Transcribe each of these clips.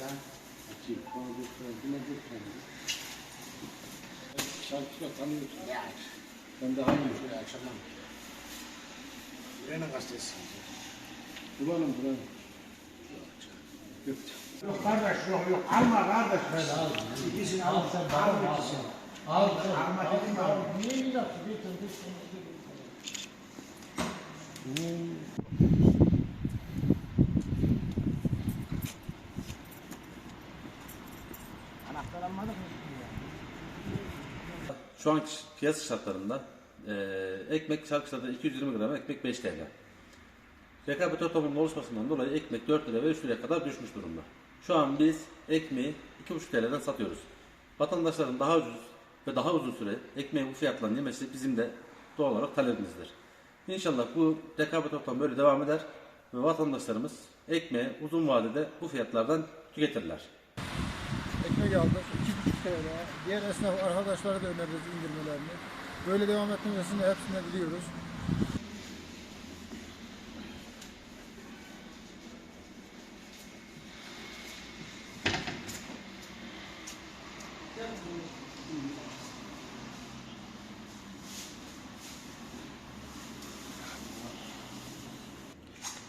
lan. Açayım. Bana göster. Buna göster. Şarkıyla tanıyorsun. Ne aç? Ben daha iyi. Şöyle açamam. Buranın gazetesi. Bulalım bulalım. Yok. Yok kardeş yok yok. Alma kardeş böyle al. İkisini al. Sen al ikisini. Al, Alma dedim ya. Niye ilaçı getirdik? Anahtar Şu anki piyasa şartlarında eee ekmek şarkışlarda 220 gram, ekmek 5 TL. Rekabet ortamının oluşmasından dolayı ekmek 4 lira ve 3 liraya kadar düşmüş durumda. Şu an biz ekmeği 2,5 TL'den satıyoruz. Vatandaşların daha ucuz ve daha uzun süre ekmeği bu fiyatla yemesi bizim de doğal olarak talebimizdir. İnşallah bu rekabet ortamı böyle devam eder ve vatandaşlarımız ekmeği uzun vadede bu fiyatlardan tüketirler. Ekmek aldık. 2,5 TL. Diğer esnaf arkadaşlara da öneririz indirmelerini. Böyle devam etmesini hepsine diliyoruz.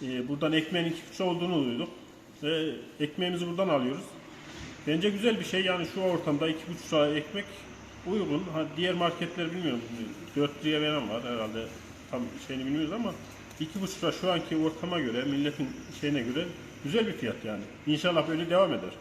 Ee, buradan ekmeğin iki buçuk olduğunu duyduk. Ve ekmeğimizi buradan alıyoruz. Bence güzel bir şey yani şu ortamda iki buçuk lira ekmek uygun. Ha, diğer marketler bilmiyorum. 4 liraya veren var herhalde tam şeyini bilmiyoruz ama iki buçuk lira şu anki ortama göre milletin şeyine göre güzel bir fiyat yani. İnşallah böyle devam eder.